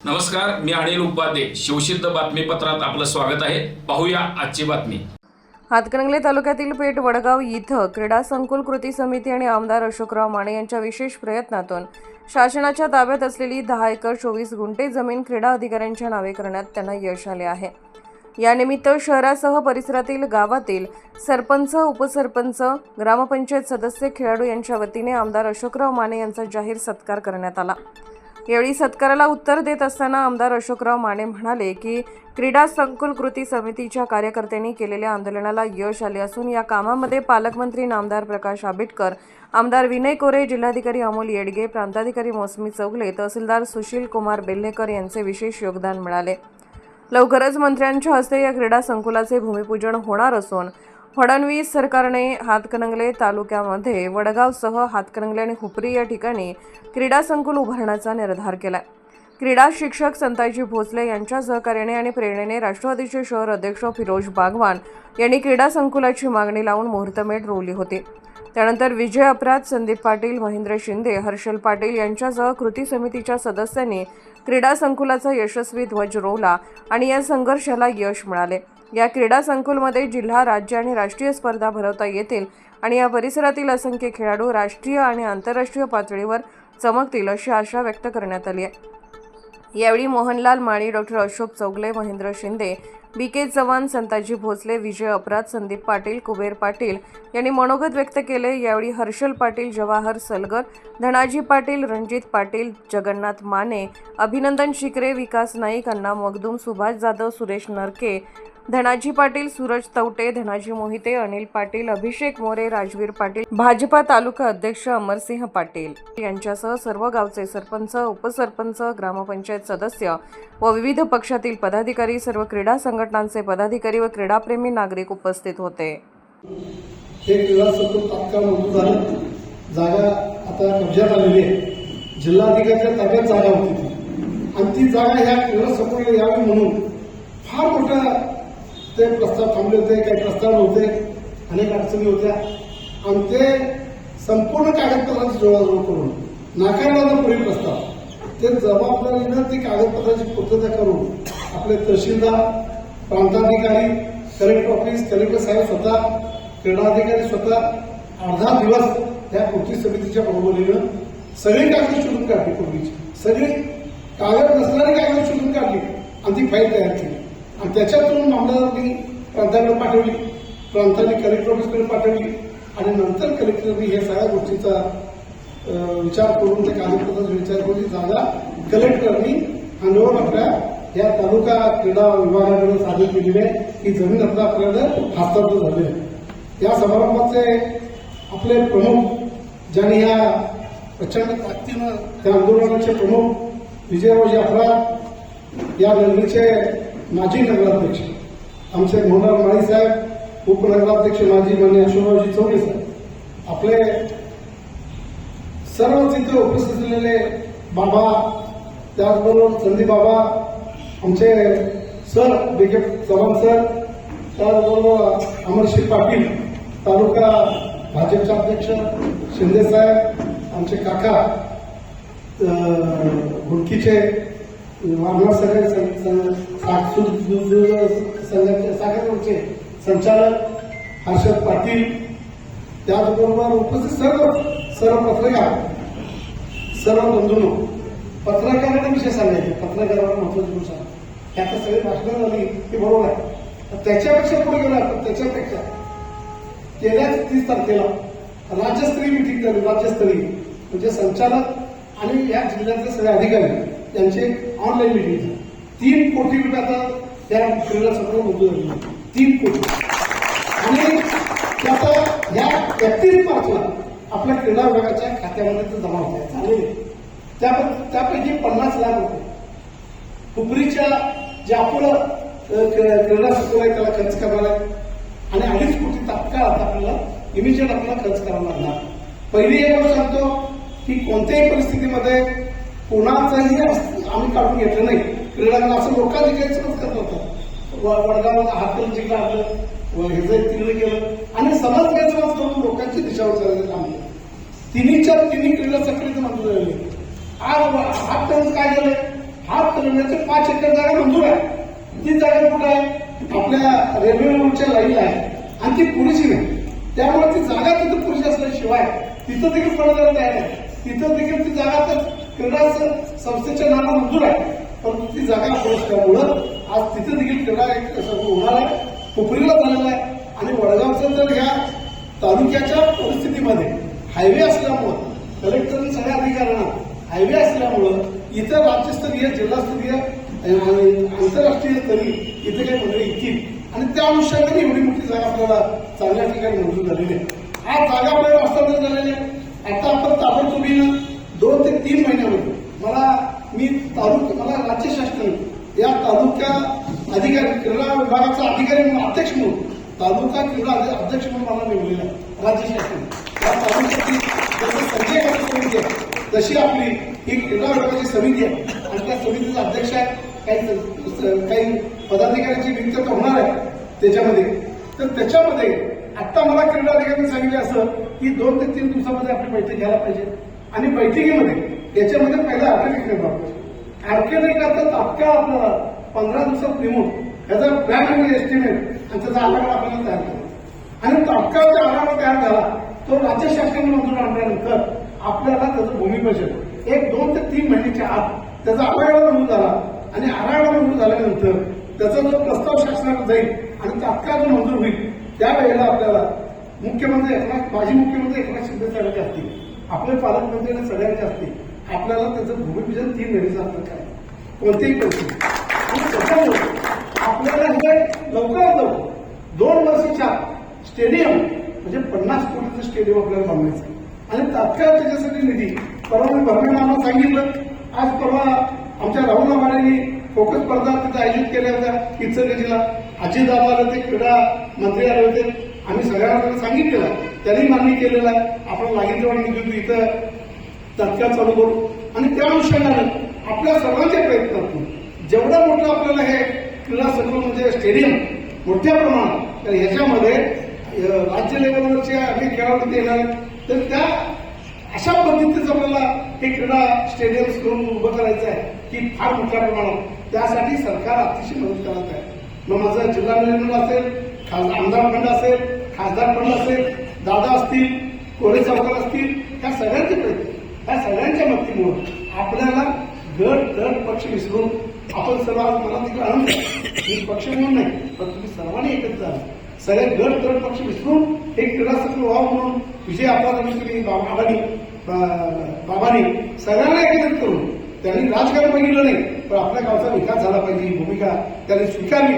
नमस्कार मी अनिल उपाध्ये. शिवसिद्ध बातमीपत्रात आपलं स्वागत आहे. पाहूया आजची बातमी. हातकणंगले तालुक्यातील पेठ वडगाव इथं क्रीडा संकुल कृती समिती आणि आमदार अशोकराव माने यांच्या विशेष प्रयत्नातून शासनाच्या ताब्यात असलेली दहा एकर चोवीस गुंठे जमीन क्रीडा अधिकाऱ्यांच्या नावे करण्यात त्यांना यश आले आहे. यानिमित्त शहरासह परिसरातील गावातील सरपंच उपसरपंच ग्रामपंचायत सदस्य खेळाडू यांच्या वतीने आमदार अशोकराव माने यांचा जाहीर सत्कार करण्यात आला. यावेळी सत्काराला उत्तर देत असताना आमदार अशोकराव माने म्हणाले की क्रीडा संकुल कृती समितीच्या कार्यकर्त्यांनी केलेल्या आंदोलनाला यश आले असून या कामामध्ये पालकमंत्री नामदार प्रकाश आंबेडकर आमदार विनय कोरे जिल्हाधिकारी अमोल येडगे प्रांताधिकारी मोसमी चौगले तहसीलदार सुशील कुमार बेल्हेकर यांचे विशेष योगदान मिळाले. लवकरच मंत्र्यांच्या हस्ते या क्रीडा संकुलाचे भूमिपूजन होणार असून फडणवीस सरकारने हातकणंगले तालुक्यामध्ये वडगावसह हातकणंगले आणि हुपरी या ठिकाणी क्रीडा संकुल उभारण्याचा निर्धार केला क्रीडा शिक्षक संताजी भोसले यांच्या सहकार्याने आणि प्रेरणेने राष्ट्रवादीचे शहर अध्यक्ष फिरोज बागवान यांनी क्रीडा संकुलाची मागणी लावून मुहूर्तमेढ रोवली होती. त्यानंतर विजय अपराध संदीप पाटील महेंद्र शिंदे हर्षल पाटील यांच्यासह कृती समितीच्या सदस्यांनी क्रीडा संकुलाचा यशस्वी ध्वज रोवला आणि या संघर्षाला यश मिळाले. या क्रीडा संकुलमध्ये जिल्हा राज्य आणि राष्ट्रीय स्पर्धा भरवता येतील आणि या परिसरातील असंख्य खेळाडू राष्ट्रीय आणि आंतरराष्ट्रीय पातळीवर चमकतील अशी आशा व्यक्त करण्यात आली आहे. यावेळी Mohanlal Mali doctor Ashok Chougale Mahendra Shinde B K Chavan Santaji Bhosale Vijay Apradh Sandeep Patil Kuber Patil यांनी मनोगत व्यक्त केले. यावेळी हर्षल पाटील जवाहर सलगर धनाजी पाटील रणजित पाटील जगन्नाथ माने अभिनंदन शिकरे विकास नाईक अण्णा मगदूम सुभाष जाधव सुरेश नरके धनाजी पाटील सूरज तवटे धनाजी मोहिते अनिल पाटील अभिषेक मोरे राजवीर पाटील भाजपा तालुका अध्यक्ष अमरसिंह पाटील यांच्यासह सर्व गावचे सरपंच उपसरपंच ग्रामपंचायत सदस्य व विविध पक्षातील पदाधिकारी सर्व क्रीडा संघटनांचे पदाधिकारी व क्रीडाप्रेमी नागरिक उपस्थित होते. हे क्रीडा संकुल तात्काळ मंजूर झालं. जागा आता कब्जात आलेली आहे. जिल्हाधिकाऱ्याच्या ताब्यात जागा होती आणि ती जागा ह्या क्रीडा संकुल यावी म्हणून फार मोठ्या ते प्रस्ताव थांबले होते काही प्रस्ताव नव्हते अनेक अडचणी होत्या. आणि ते संपूर्ण कागदपत्रांची जोडाजोड करून नाकारला ना पुढील प्रस्ताव ते जबाबदारीनं ती कागदपत्राची पूर्तता करून आपले तहसीलदार प्रांताधिकारी कलेक्टर ऑफिस कलेक्टर साहेब स्वतः क्रीडाधिकारी स्वतः अर्धा दिवस या कृती समितीच्या बरोबरीनं सगळी कागद शोधून काढली पूर्वीची. सगळी कागद नसणारी कागद शोधून काढली आणि ती फाईल तयार केली. आणि त्याच्यातून आमदारांनी प्रांताकडे पाठवली. प्रांतांनी कलेक्टर ऑफिसकडे पाठवली. आणि नंतर कलेक्टरनी हे सगळ्या गोष्टीचा विचार करून त्या कागदपत्राचा विचार करून ती जागा कलेक्टरनी अंडवून आपल्या या तालुका क्रीडा विभागाकडे सादर केलेली आहे. ही जमीन आता आपल्याला हस्तांतर झाली आहे. या समारंभाचे आपले प्रमुख ज्यांनी या प्रचंड ताकदीनं त्या आंदोलनाचे प्रमुख विजयरावजी अपराध या नगरीचे माजी नगराध्यक्ष आमचे मोहनराव माळी साहेब उपनगराध्यक्ष माजी मान्य अशोकरावजी चौरे साहेब आपले सर्व तिथे उपस्थित असलेले बाबा त्याचबरोबर संदीप बाबा आमचे सर बी चव्हाण सर त्याचबरोबर अमरशी पाटील तालुका भाजपचे अध्यक्ष शिंदे साहेब आमचे काका गुडकीचे वामनाथ सगळे संघाचे साखरचे संचालक हर्षद पाटील त्याचबरोबर उपस्थित सर्व सर्व पत्रकार सर्व बंधूंनो पत्रकारांना विषय सांगायचे पत्रकारांना महत्वाची गोष्ट आहे आता सगळी भाषणं झाली ते बरोबर आहे. त्याच्यापेक्षा पुढे गेला आपण त्याच्यापेक्षा. गेल्याच तीस तारखेला राज्यस्तरीय मिटिंग झाली राज्यस्तरीय. म्हणजे संचालक आणि या जिल्ह्यातले सगळे अधिकारी यांची ऑनलाईन मिटिंग झाली. तीन कोटी रुपये आता त्या क्रीडा सगळं मंजूर झाली तीन कोटी. आणि त्याचा या एकतीस मार्चला आपल्या क्रीडा विभागाच्या खात्यामध्ये जमा होत आहे चालेल त्यापैकी पन्नास लाख रुपये. हुपरीच्या जे आपलं क्रीडा क्रीडा संकुल आहे त्याला खर्च करणार आहे. आणि अडीच कोटी तात्काळ आता आपल्याला इमिजिएट आपल्याला खर्च करावा लागणार. पहिली एक गोष्ट सांगतो की कोणत्याही परिस्थितीमध्ये कोणाचंही आम्ही काढून घेतलं नाही. क्रीडांगण असं लोकांनी गैरसमज करत होतं व- वडगाव हातकल जिल्हा आपलं. हे ह्याचं तिकडे केलं आणि समाज गैरसमज करून लोकांची दिशा उचलायचं काम. तिन्हीच्या तिन्ही क्रीडा सक्रिय मंजूर झालेली आज हात तरुण काय झालंय? हात तरुणाचे पाच एकर जागा मंजूर आहे. ती जागा कुठं आहे? आपल्या रेल्वे रोडच्या लाईनला आहे. आणि ती पुरेशी नाही. त्यामुळे ती जागा तिथं पुरेशी असल्याशिवाय तिथं देखील पडणार तयार आहे. तिथं देखील ती जागा तर क्रीडा संस्थेच्या नावानं मंजूर आहे. परंतु ती जागा असल्यामुळं आज तिथं देखील क्रीडा एक सगळं होणार आहे. कोपरीला झालेला आहे. आणि वडगावचं तर ह्या तालुक्याच्या परिस्थितीमध्ये हायवे असल्यामुळं कलेक्टर सगळ्या अधिकाऱ्यांना हायवे असल्यामुळं इतर राज्यस्तरीय जिल्हास्तरीय आणि आंतरराष्ट्रीय स्तरीय इथे काही मंडळी येतील. आणि त्या अनुषंगाने एवढी मोठी जागा आपल्याला चांगल्या ठिकाणी मंजूर झालेली आहे. आज जागा आपल्याला हस्तांतर झालेली आहे. आता आपण ताबडतोबीनं दोन ते तीन महिन्यामध्ये. मला तालुका मला राज्य या तालुक्या अधिकारी क्रीडा विभागाचा अधिकारी म्हणून अध्यक्ष म्हणून तालुका क्रीडा अध्यक्ष म्हणून मला निवडलेला आहे राज्य या तालुक्याची जसं संजय गांधी समिती आहे तशी आपली ही क्रीडा विभागाची समिती आहे. आणि त्या समितीचा अध्यक्ष आहे. काही काही पदाधिकाऱ्यांची नियुक्ती होणार आहे त्याच्यामध्ये. तर त्याच्यामध्ये आता मला क्रीडा अधिकाऱ्यांनी सांगितलं असं की दोन ते तीन दिवसामध्ये आपली बैठक घ्यायला पाहिजे. आणि बैठकीमध्ये याच्यामध्ये पहिला आर्किटेक्ट नेमला नाही करता तात्काळ आपल्याला पंधरा दिवसात नेमून याचा प्लॅन आणि एस्टिमेट आणि त्याचा आराखडा आपल्याला तयार केला आणि तात्काळ जो आराखडा तयार झाला तो राज्य शासनाने मंजूर आणल्यानंतर आपल्याला त्याचं भूमिपूजन एक दोन ते तीन महिन्याच्या आत त्याचा आराखडा मंजूर झाला. आणि आराखडा मंजूर झाल्यानंतर त्याचा जो प्रस्ताव शासनाकडे जाईल आणि तात्काळ जो मंजूर होईल त्यावेळेला आपल्याला मुख्यमंत्री एकनाथ माजी मुख्यमंत्री एकनाथ शिंदे साहेबांचे असतील आपले पालकमंत्री सगळ्यांचे असतील आपल्याला त्याचं भूमिपूजन तीन महिन्याचं सांगतात काय? कोणतेही पैसे आणि त्याच्यामुळे आपल्याला हे लवकरात लवकर दोन वर्षाच्या स्टेडियम म्हणजे पन्नास कोटीचं स्टेडियम आपल्याला बांधायचं आणि तात्काळ त्याच्यासाठी निधी परवा मी भरमेमांना सांगितलं. आज परवा आमच्या राहुल आंबाड्यांनी फोकस स्पर्धा तिथं आयोजित केल्या होत्या इचलकरंजीला. अजित दादा ते क्रीडा मंत्री आले होते. आम्ही सगळ्यांना सांगितलेलं त्यांनी मान्य केलेलं आहे. आपण लागेल तेव्हा निधी इथं. तात्काळ चालू करू आणि त्या अनुषंगानं आपल्या सर्वांच्या प्रयत्नातून जेवढं मोठं आपल्याला हे क्रीडा संकुल म्हणजे स्टेडियम मोठ्या प्रमाणात तर ह्याच्यामध्ये राज्य लेवलवरचे अनेक खेळाडू येणार आहेत. तर त्या अशा पद्धतीचं आपल्याला हे क्रीडा स्टेडियम करून उभं करायचं आहे की फार मोठ्या प्रमाणात. त्यासाठी सरकार अतिशय मदत करत आहे. मग माझं जिल्हा निवडणूक असेल खास आमदार फंड असेल खासदार फंड असेल दादा असतील कोरे चौकार असतील ह्या सगळ्यांचे प्रयत्न. या सगळ्यांच्या मदतीमुळं आपल्याला गट गट पक्ष विसरून आपण सर्व आज मला तिकडे आणून मी पक्ष म्हणून नाही पण तुम्ही सर्वांनी एकत्र झाला सगळे गट गट पक्ष विसरून एक क्रीडा सत्र व्हावं म्हणून विजय आपला तुम्ही बाबांनी सगळ्यांना एकत्रित करून त्यांनी राजकारण बघितलं नाही पण आपल्या गावचा विकास झाला पाहिजे ही भूमिका त्यांनी स्वीकारली.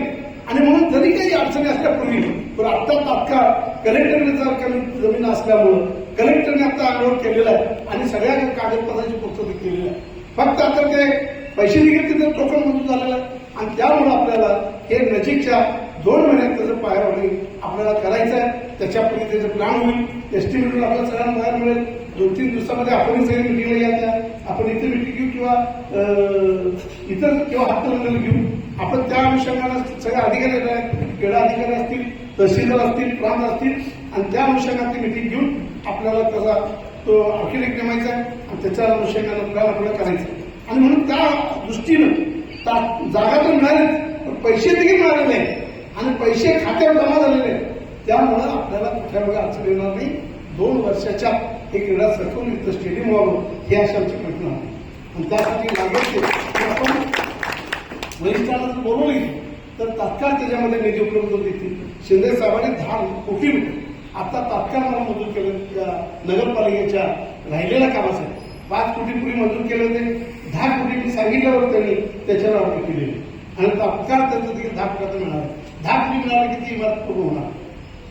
आणि म्हणून जरी काही अडचणी असल्यापूर्वी पण आता तात्काळ कलेक्टरने जर कमी जमीन असल्यामुळं कलेक्टरने आता अनुरोध केलेलं आहे आणि सगळ्या कागदपत्रांची पूर्तता केलेली आहे. फक्त आता ते पैसे निघेल तर टोकन मंजूर झालेलं आहे. आणि त्यामुळे आपल्याला हे नजीकच्या दोन महिन्यात त्याचं पायावरणी आपल्याला करायचं आहे. त्याच्यापूर्वी त्याचं प्लॅन होईल. एस्टिमेटवर आपल्याला सगळ्यांना बाहेर मिळेल. दोन तीन दिवसामध्ये आपण सगळे मिटिंगला या त्या आपण इथे मिटिंग घेऊ किंवा इतर किंवा हातकणंगले घेऊ. आपण त्या अनुषंगानं सगळ्या अधिकारी आहेत. क्रीडा अधिकारी असतील तहसीलदार असतील प्रांत असतील आणि त्या अनुषंगाने ती मिटिंग घेऊन आपल्याला त्याचा तो आर्किटेक्ट नेमायचा आहे आणि त्याच्या अनुषंगाने प्लॅन आपल्याला करायचा आहे. आणि म्हणून त्या दृष्टीनं ता- जागा तर मिळालीच पण पैसे देखील मिळालेले नाही. आणि पैसे खात्यावर जमा झालेले आहेत. त्यामुळं आपल्याला कुठल्या वेळी अडचण येणार नाही. दोन वर्षाच्या हे क्रीडा सरकवून इथं स्टेडियम व्हावं हे अशा आमची प्रयत्न आहे आणि त्यासाठी लागेल आपण वरिष्ठांना जर बोलवली तर तात्काळ त्याच्यामध्ये निधी उपलब्ध देतील शिंदे साहेबांनी दहा कोटी रुपये आता तात्काळ मला मंजूर केलं. नगरपालिकेच्या राहिलेल्या कामासाठी पाच कोटी पूर्वी मंजूर केले होते. दहा कोटी मी सांगितल्यावर त्यांनी त्याच्यावर आवड केलेली आणि तात्काळ त्याचं देखील दहा कोटी मिळणार दहा कोटी मिळाले की ती इमारत पूर्ण होणार.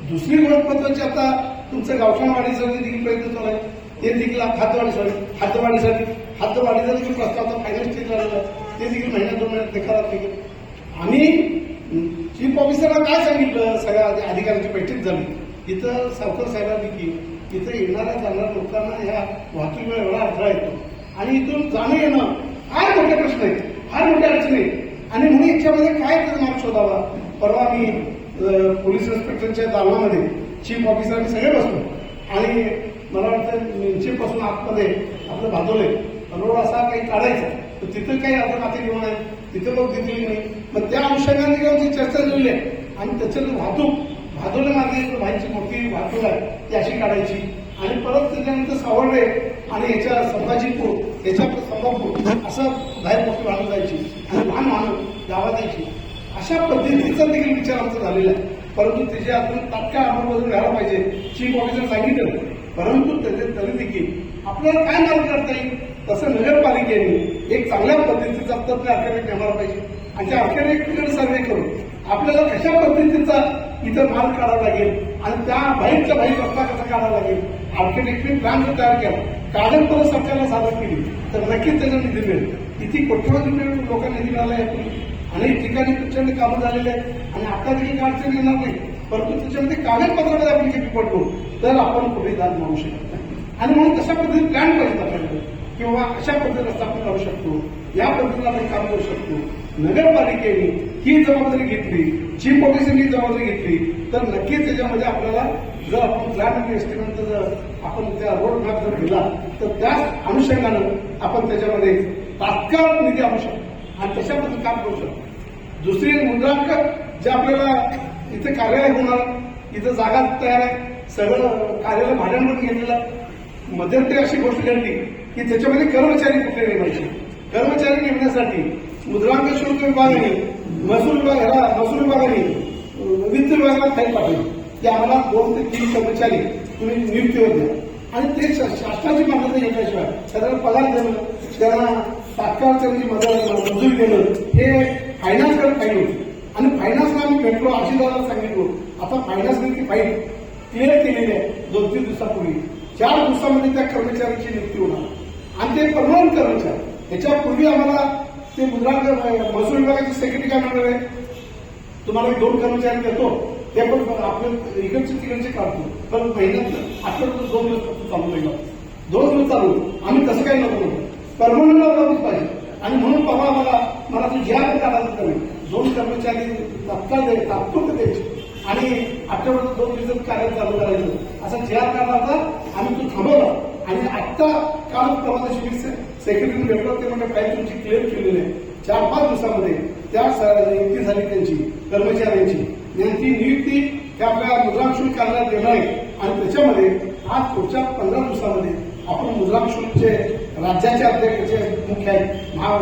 दुसरी ओळखपत्राची आता तुमचं गावठाण वाढीसाठी देखील प्रयत्न चालू आहे. ते देखील हातवाढीसाठी हातवाढीसाठी हातवाढीचा देखील प्रस्ताव आता फायनल स्टेज ते देखील महिन्यात दोन महिन्यात निकालात निघेल आम्ही चीफ ऑफिसरला काय सांगितलं? सगळ्या अधिकाऱ्यांची बैठक झाली. इथं सावकर साहेबांनी की इथं येणाऱ्या जाणाऱ्या लोकांना ह्या वाहतुकीमुळे एवढा अडथळा येतो आणि इथून जाणं येणं फार मोठे प्रश्न आहेत. फार मोठ्या अडचणी आहे आणि म्हणून याच्यामध्ये काय मार्ग शोधावा. परवा मी पोलीस इन्स्पेक्टरच्या दालनामध्ये चीफ ऑफिसर आम्ही सगळे बसलो. आणि मला वाटतं चीफपासून आतमध्ये आपलं भादवले रोड असा काही काढायचा. तर तिथं काही आता माती घेऊन आहे. तिथं लोक दिलेली नाही. मग त्या अनुषंगाने घेऊन ती चर्चा झालेली आहे. आणि त्याच्यात वाहतूक भादोले मागे भाईची मोठी वाहतूक आहे ती अशी काढायची. आणि परत त्याच्यानंतर सावर्डे आणि याच्या संभाजीपूर याच्या संभापूर असं बाहेर मोठी वाहतूक जायची. आणि लहान वाहनं गावा द्यायची अशा पद्धतीचा देखील विचार आमचा झालेला आहे. परंतु त्याची आपण तात्काळ अंमलबजावणी घ्यायला पाहिजे चीफ ऑफिसर सांगितलं. परंतु त्याचे तरी देखील आपल्याला काय मार्ग करता येईल? तसं नगरपालिकेने एक चांगल्या पद्धतीचा तज्ञ आर्किटेक्ट नेमायला पाहिजे. आणि त्या आर्किटेक्टकडे सर्वे करून आपल्याला कशा पद्धतीचा इथं माल काढावा लागेल. आणि त्या बाईकचा बाईक रस्ता कसा काढावा लागेल? आर्किटेक्टने प्लॅन जर तयार केला. कागदपत्र सरकारला सादर केली. तर नक्कीच त्याचा निधी मिळेल. किती कोट्यवधी मिळून लोकांना निधी मिळाला यापूर्वी अनेक ठिकाणी प्रचंड कामं झालेले आहेत. आणि आता देखील काय अडचण येणार नाही. परंतु त्याच्यामध्ये कागदपत्रामध्ये आपण किती पडतो तर आपण पुढे दाद मागू शकत नाही. आणि म्हणून तशा पद्धतीने प्लॅन पाहिजे आपल्याकडे किंवा अशा पद्धतीने रस्ता आपण करू शकतो. या पद्धतीने आपण काम करू शकतो. नगरपालिकेने ही जबाबदारी घेतली चीफ ऑफिसरनी जबाबदारी घेतली तर नक्कीच त्याच्यामध्ये आपल्याला जर आपण प्लॅन आणि एस्टिमेट जर आपण त्या रोड मॅप जर दिला तर त्याच अनुषंगानं आपण त्याच्यामध्ये तात्काळ निधी आणू शकतो आणि तशा काम करू शकतो. दुसरी मुद्रांक जे आपल्याला इथे कार्यालय होणार इथं जागा तयार आहे सगळं कार्यालय भाड्यावर घेतलेलं मध्यंतरी अशी गोष्ट घडली की त्याच्यामध्ये कर्मचारी कुठले पाहिजे. कर्मचारी नेमण्यासाठी मुद्रांक शुल्क विभागाने महसूल विभाग ह्याला महसूल विभागाने वित्त विभागाला फाईल पाठवली. की आम्हाला दोन ते तीन कर्मचारी तुम्ही नियुक्तीवर द्या. आणि ते शा- शासनाची मान्यता घेतल्याशिवाय त्यांना पगार देणं त्यांना तात्काळ त्यांची मदत मंजुरी देणं हे फायनान्सकडे फाईल होती. आणि फायनान्सला आम्ही भेटलो आशीर्वादाला सांगितलो आता फायनान्सने ती फाईल क्लिअर केलेली आहे दोन तीन दिवसापूर्वी. चार दिवसामध्ये त्या कर्मचाऱ्याची नियुक्ती होणार. आणि ते परमनंट कर्मचारी. याच्यापूर्वी आम्हाला ते मुद्रांक महसूल विभागाचे सेक्रेटरी काय म्हणणार आहे तुम्हाला मी दोन कर्मचारी देतो ते पण आपले इकडचे तिकडचे काढतो. पण महिन्यात आठवड्यात दोन दिवस चालू राहिला दोन दिवस चालू आम्ही तसं काही नको परमनंट लावलंच पाहिजे. आणि म्हणून पहा मला मला तू ज्या काढायचं करेल दोन कर्मचारी तात्काळ दे तात्पुरते द्यायचे आणि आठवड्यात दोन दिवसात कार्य चालू करायचं असा जे आर आम्ही तो थांबवला. आणि आत्ता काल परवा दिवशी सेक्रेटरी नेटवर्क ते म्हणजे काही तुमची क्लेम केलेली आहे. चार पाच दिवसामध्ये त्या नियुक्ती झाली त्यांची कर्मचाऱ्यांची. यांची नियुक्ती त्या आपल्या मुद्रांक शुल्क कार्यालयात देणार आहे. आणि त्याच्यामध्ये आज पुढच्या पंधरा दिवसामध्ये आपण मुद्रांक शुल्कचे राज्याचे अध्यक्षाचे मुख्य आहेत महा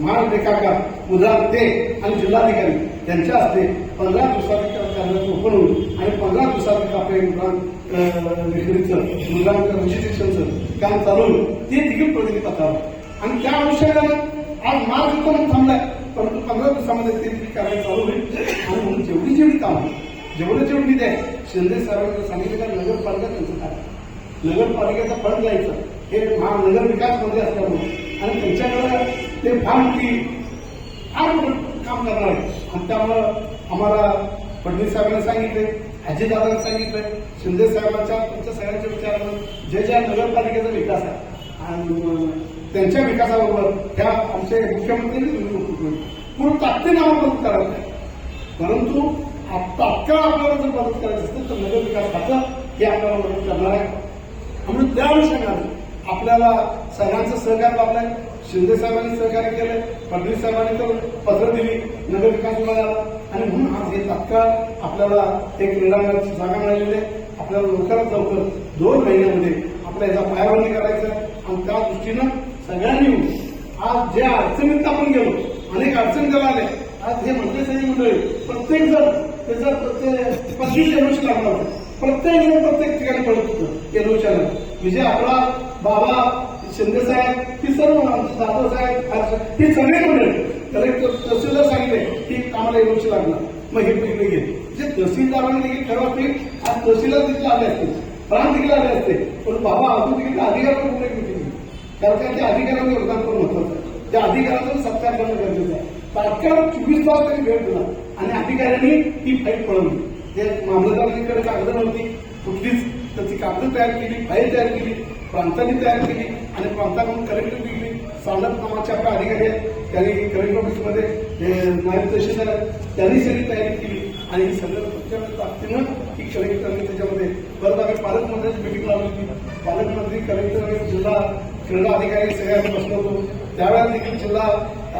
महालेखाकार मुद्रांक ते आणि जिल्हाधिकारी त्यांच्या हस्ते पंधरा दिवसात कारणाचं ओपन होईल. आणि पंधरा दिवसात आपले मुद्रांक अं, विक्रीचं मुद्रांक रजिस्ट्रेशनचं काम चालवलं ते देखील प्रगती पथकावर आणि त्या अनुषंगानं आज मार्च होतो थांबलाय परंतु पंधरा दिवसामध्ये ते कार्य चालू होईल. आणि म्हणून जेवढी जेवढी कामं जेवढं जेवढं निधी आहे शिंदे साहेबांनी सांगितलं का नगरपालिका त्यांचं काय नगरपालिकेचा फंड जायचं हे महानगर विकासमध्ये असल्यामुळे. आणि त्यांच्याकडे ते फार मोठी काम करणार आहे आणि त्यामुळं आम्हाला फडणवीस साहेबांनी सांगितले अजितदादांनी सांगितलंय शिंदे साहेबांच्या तुमच्या सगळ्यांच्या विचारानं जे ज्या नगरपालिकेचा विकास आहे आणि त्यांच्या विकासाबरोबर ह्या आमचे मुख्यमंत्री म्हणून ताकदीने आम्हाला मदत करायला आहे. परंतु तात्काळ आपल्याला जर मदत करायचं असेल तर नगर विकास खातं हे आपल्याला मदत करणार आहे म्हणून त्या अनुषंगाने आपल्याला सगळ्यांचं सहकार्य लाभलंय शिंदे साहेबांनी सहकार्य केलं फडणवीस साहेबांनी तर पत्र दिली नगर विकास विभागाला आणि म्हणून आज हे तात्काळ आपल्याला एक क्रीडांगणाची जागा मिळालेली आहे. आपल्याला लवकरात लवकर दोन महिन्यामध्ये आपल्या याचा पायाभरणी करायचं आणि त्या दृष्टीनं सगळ्यांनी आज ज्या अडचणीत आपण गेलो अनेक अडचणी त्याला आल्या आज हे मंत्री सैनिक मंडळी प्रत्येक जण त्याचं प्रत्येक पस्तीस एनओशी लागणार होतं प्रत्येक जण प्रत्येक ठिकाणी पडत होतं एनओच्या विजय आपला बाबा शिंदे साहेब ही सर्व जाधव साहेब हर्ष- ही सगळे मंडळी कलेक्टर तहसीलदार सांगितले की आम्हाला एनओची लागणार. मग हे पहिले गेले. जे तहसीलदारांनी देखील ठरवत नाही आज तहसीलदार तिथे आले असते. प्राण देखील आले असते. पण बाबा अजून तिकडे अधिकाऱ्यांना कुठे घेतली कारण त्या अधिकाऱ्यांचं योगदान पण महत्वाचं आहे. त्या अधिकाऱ्यांचं सत्कार करणं गरजेचं आहे. तात्काळ चोवीस तास त्यांनी भेट दिला आणि अधिकाऱ्यांनी ही फाईल पळवली. ते मामलतदारांकडे कागद नव्हती. कुठलीच त्याची कागद तयार केली फाईल तयार केली प्रांतांनी तयार केली. आणि प्रांताकडून कलेक्टर दिली सांडत नावाचे आपले अधिकारी आहेत. त्यांनी कलेक्टर ऑफिसमध्ये नायब तहसीलदार त्यांनी सगळी तयारी केली. आणि ही सगळं प्रत्येक ताकदीनं ही कलेक्टरने त्याच्यामध्ये परत आम्ही पालकमंत्र्यांची मिटिंग लावली होती. पालकमंत्री कलेक्टर आणि जिल्हा क्रीडा अधिकारी सगळ्यांनी बसलो होतो. त्यावेळेला देखील जिल्हा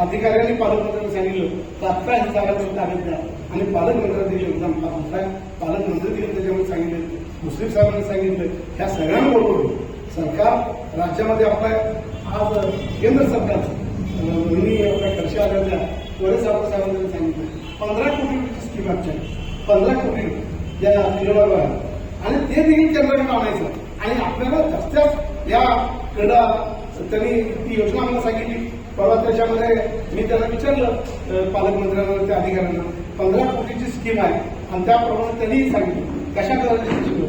अधिकाऱ्यांनी पालकमंत्र्यांनी सांगितलं तात्काळ ही जागा तुम्ही ताब्यात द्या आणि पालकमंत्र्यांनी देखील योगदान पालक पालकमंत्री देखील त्याच्यामध्ये सांगितलं. मुस्लिम साहेबांनी सांगितलं. ह्या सगळ्यांना बोलवलं. सरकार राज्यामध्ये आपल्या आज केंद्र सरकारचं अं, दोन्ही आपल्या खर्च आढळल्या त्वरे आपण साहेबांनी सांगितलं. पंधरा कोटी रुपयाची स्कीम आमच्या आहे. पंधरा कोटी या क्रीडावर आहे. आणि ते देखील केंद्राकडे आणायचं आणि आपल्याला जास्त या क्रीडा त्यांनी ती योजना आम्हाला सांगितली. परवा त्याच्यामध्ये मी त्यांना विचारलं पालकमंत्र्यांना त्या अधिकाऱ्यांना. पंधरा कोटीची स्कीम आहे. आणि त्याप्रमाणे त्यांनी सांगितलं. कशा करायची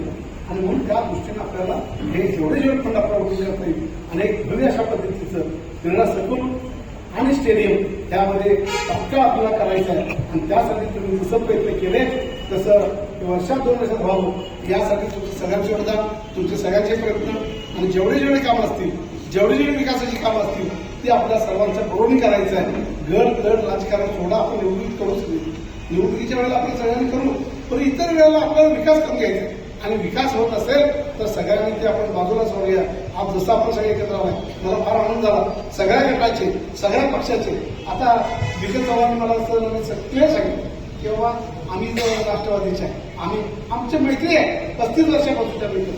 आणि म्हणून त्या दृष्टीने आपल्याला हे जेवढे जेवढे फंड आपल्याला उपयोग करता येईल आणि एक भव्य अशा पद्धतीचं क्रीडा सकून आणि स्टेडियम यामध्ये पक्का आपल्याला करायचं आहे. आणि त्यासाठी तुम्ही जसं प्रयत्न केले तसं वर्षात दोन वर्षात व्हावं. यासाठी तुमचं सगळ्यांचे योगदान तुमचे सगळ्यांचे प्रयत्न आणि जेवढे जेवढे कामं असतील जेवढे जेवढे विकासाची कामं असतील ती आपल्या सर्वांच्या बरोबरी करायचं आहे. घर गड राजकारण सोडा आपण निवडणूक करूच नाही. निवडणुकीच्या वेळेला आपण सगळ्यांनी करू पण इतर वेळेला आपल्याला विकास करून घ्यायचा आहे. आणि विकास होत असेल तर सगळ्यांनी ते आपण बाजूला सोडूया आज जसं आपण सगळे एकत्र आहोत मला फार आनंद झाला. सगळ्या गटाचे सगळ्या पक्षाचे. आता विजय चव्हाण मला असं म्हणजे क्लिअर सांगितलं किंवा आम्ही जो राष्ट्रवादीचे आहे आम्ही आमचे मैत्री आहे पस्तीस वर्षापासूनच्या मैत्री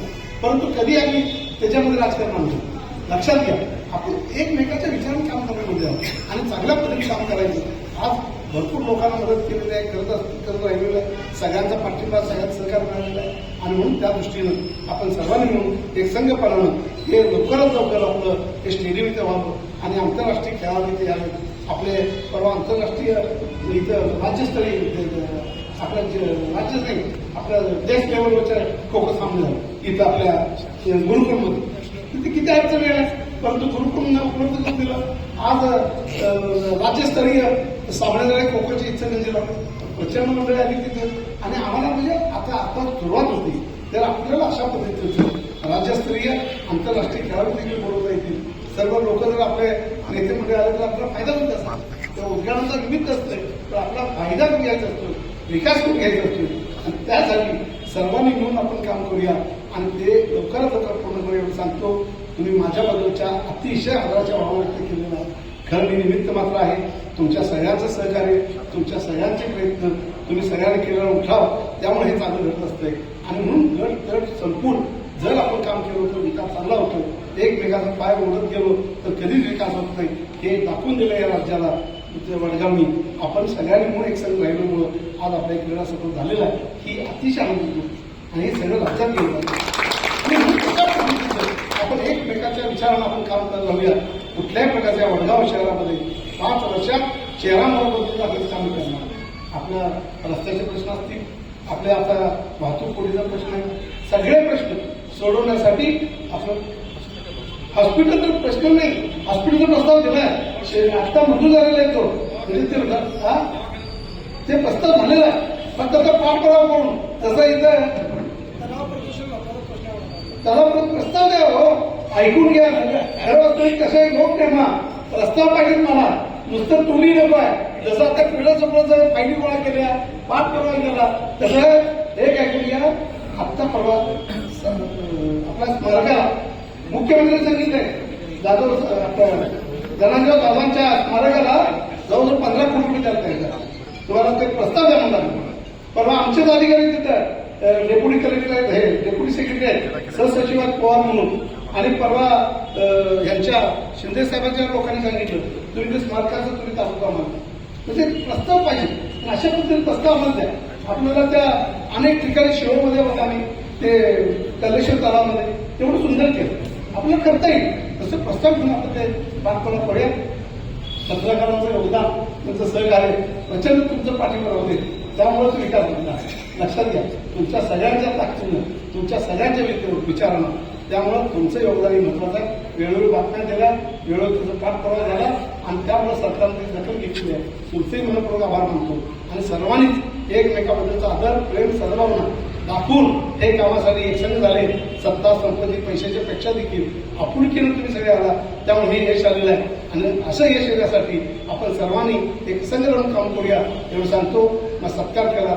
परंतु कधी आम्ही त्याच्यामध्ये राजकारण आणतो लक्षात घ्या आपण एकमेकाच्या विचाराने काम करण्यामध्ये आहोत. आणि चांगल्या पद्धतीने काम करायचं. आज भरपूर लोकांना मदत केलेली आहे करत असतील करत राहिलेलं आहे. सगळ्यांचा पाठिंबा सगळ्यांचं सहकार मिळालेलं आहे. आणि म्हणून त्या दृष्टीनं आपण सर्वांनी मिळून एक संघपणानं हे लवकरात लवकर आपलं हे स्टेडियम इथे व्हावं आणि आंतरराष्ट्रीय खेळाडू इथे यावे. आपले परवा आंतरराष्ट्रीय म्हणजे इथं राज्यस्तरीय आपल्या जे- राज्य नाही आपल्या देश लेवलवरच्या खो खो सामने झाले. इथं आपल्या गुरुकुलमध्ये. तिथे किती अडचणी आल्या परंतु गुरुकुलनं उपलब्ध करून दिलं. आज राज्यस्तरीय सामने कोकणची इच्छा म्हणजे प्रचंड मंडळी आली तिथे. आणि आम्हाला म्हणजे आता आता सुरुवात होती. तर आपल्याला अशा पद्धतीचं राज्यस्तरीय आंतरराष्ट्रीय खेळाडू देखील बोलवता येतील सर्व लोक जर आपले नेते मंडळी आले तर आपला फायदा होत असतो त्या उद्घाटनाचा निमित्त असतं. तर आपला फायदा करून घ्यायचा असतो. विकास करून घ्यायचा असतो. आणि त्यासाठी सर्वांनी मिळून आपण काम करूया. आणि ते लवकरात लवकर पूर्ण करूया एवढं सांगतो. तुम्ही माझ्याबद्दलच्या अतिशय आदराच्या भावना व्यक्त केलेल्या आहेत. खरं मी निमित्त मात्र आहे. तुमच्या सगळ्यांचं सहकार्य तुमच्या सगळ्यांचे प्रयत्न तुम्ही सगळ्यांनी केलेला उठाव त्यामुळे हे चालू घडत असतंय. आणि म्हणून गट तट संपून जर आपण काम केलं तर विकास चांगला होतो एकमेकाचा पाय ओढत गेलो तर कधीच विकास होत नाही. हे दाखवून दिलं या राज्याला इथे वडगावनी. आपण सगळ्यांनी म्हणून एक संघ राहिल्यामुळं आज आपल्या क्रीडा सफल झालेला आहे. ही अतिशय आनंदी आणि हे सगळं राज्यात गेलं आपण एकमेकाच्या विचारानं आपण काम करायला राहूया कुठल्याही प्रकारच्या वडगाव शहरामध्ये पाच वर्षात शहरामध्ये आपण काम करणार आपल्या रस्त्याचे प्रश्न असतील आपल्या आता वाहतूक कोडीचा प्रश्न आहे. सगळे प्रश्न सोडवण्यासाठी आपण हॉस्पिटल तर प्रश्न नाही हॉस्पिटलचा प्रस्ताव दिलाय. आता मंजूर झालेला आहे तो. म्हणजे ते म्हणतात, हा? ते प्रस्ताव झालेला आहे. फक्त आता पाठपुरावा करून तसा इथं त्याला पण प्रस्ताव द्या हो. ऐकून घ्या. खरं वास्तविक कसं आहे लोक त्यांना प्रस्ताव पाहिजे मला. नुसतं तुम्ही नको आहे. जसं आता क्रीडा चक्राचं फायली गोळा केल्या पाठ गोळा केला तसं हे काय घ्या आत्ता परवा आपल्या स्मारकाला मुख्यमंत्री सांगितलंय जाधव धनंजय दादांच्या स्मारकाला जवळजवळ पंधरा कोटी रुपये द्यायला पाहिजे तुम्हाला ते प्रस्ताव द्या म्हणतात. परवा आमचेच अधिकारी तिथं डेप्युटी कलेक्टर आहेत हे डेप्युटी सेक्रेटरी आहेत सहसचिव पवार म्हणून. आणि परवा यांच्या ह्यांच्या शिंदे साहेबांच्या लोकांनी सांगितलं. तुम्ही ते स्मारकाचं तुम्ही तालुका आम्हाला म्हणजे प्रस्ताव पाहिजे. तर अशा पद्धतीने प्रस्ताव आम्हाला द्या आपल्याला त्या अनेक ठिकाणी शिरोमध्ये बघा आम्ही ते कल्लेश्वर तलावामध्ये तेवढं सुंदर केलं. आपल्याला करता येईल. तसं प्रस्ताव घेऊन आपण ते बांधकामाला पडेल पत्रकारांचं योगदान तुमचं सहकार्य प्रचंड तुमचं पाठिंबा होते त्यामुळेच विकास होता लक्षात घ्या तुमच्या सगळ्यांच्या ताकदीनं तुमच्या सगळ्यांच्या व्यक्तीवर विचारानं त्यामुळं तुमचं योगदान हे महत्वाचं आहे. वेळोवेळी बातम्या दिल्या वेळोवेळी तुझं पाठपुरावा झाला आणि त्यामुळे सरकारने दखल घेतली आहे. तुमचेही मनपूर्वक आभार मानतो. आणि सर्वांनीच एकमेकाबद्दलचा आदर प्रेम सद्भावना दाखवून हे कामासाठी एकसंग झाले. सत्ता संपत्ती पैशाच्या पेक्षा देखील आपुलकीनं तुम्ही सगळे आला त्यामुळे हे यश आलेलं आहे. आणि असं यश येण्यासाठी आपण सर्वांनी एकसंग राहून काम करूया. एवढं सांगतो. मग सत्कार केला.